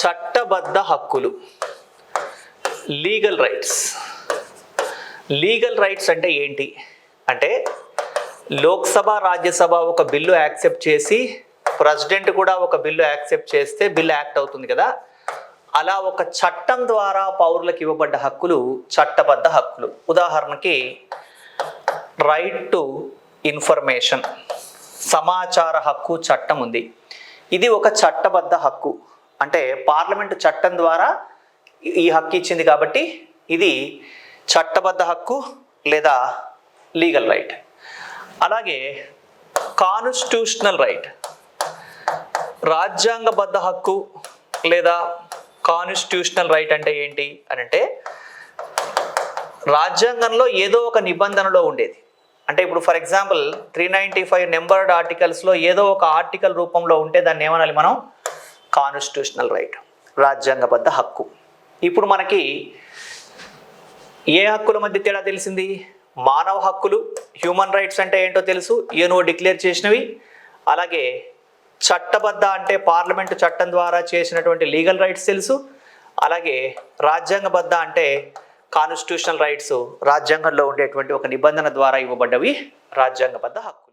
చట్టబద్ధ హక్కులు. Legal rights. Legal rights అంటే ఏంటి? అంటే లోక్సభ రాజ్యసభ ఒక బిల్లు యాక్సెప్ట్ చేసి ప్రెసిడెంట్ కూడా ఒక బిల్లు యాక్సెప్ట్ చేస్తే బిల్లు యాక్ట్ అవుతుంది కదా? అలా ఒక చట్టం ద్వారా పౌరులకు ఇవ్వబడ్డ హక్కులు చట్టబద్ధ హక్కులు. ఉదాహరణకి రైట్ టు ఇన్ఫర్మేషన్ సమాచార హక్కు చట్టం ఉంది. ఇది ఒక చట్టబద్ధ హక్కు. అంటే పార్లమెంటు చట్టం ద్వారా ఈ హక్కు ఇచ్చింది కాబట్టి ఇది చట్టబద్ధ హక్కు లేదా లీగల్ రైట్. అలాగే కాన్స్టిట్యూషనల్ రైట్. రాజ్యాంగబద్ధ హక్కు లేదా కాన్స్టిట్యూషనల్ రైట్ అంటే ఏంటి అని అంటే రాజ్యాంగంలో ఏదో ఒక నిబంధనలో ఉండేది. అంటే ఇప్పుడు for example three ninety five numbered ఆర్టికల్స్లో ఏదో ఒక ఆర్టికల్ రూపంలో ఉంటే దాన్ని ఏమనాలి మనం? కాన్స్టిట్యూషనల్ రైట్ రాజ్యాంగబద్ధ హక్కు. ఇప్పుడు మనకి ఏ హక్కుల మధ్య తేడా తెలిసింది? మానవ హక్కులు హ్యూమన్ రైట్స్ అంటే ఏంటో తెలుసు ఏనో డిక్లేర్ చేసినవి. అలాగే చట్టబద్ధ అంటే పార్లమెంటు చట్టం ద్వారా చేసినటువంటి లీగల్ రైట్స్ తెలుసు. అలాగే రాజ్యాంగబద్ధ అంటే కాన్స్టిట్యూషనల్ రైట్స్ రాజ్యాంగంలో ఉండేటువంటి ఒక నిబంధన ద్వారా ఇవ్వబడ్డవి రాజ్యాంగబద్ధ హక్కు.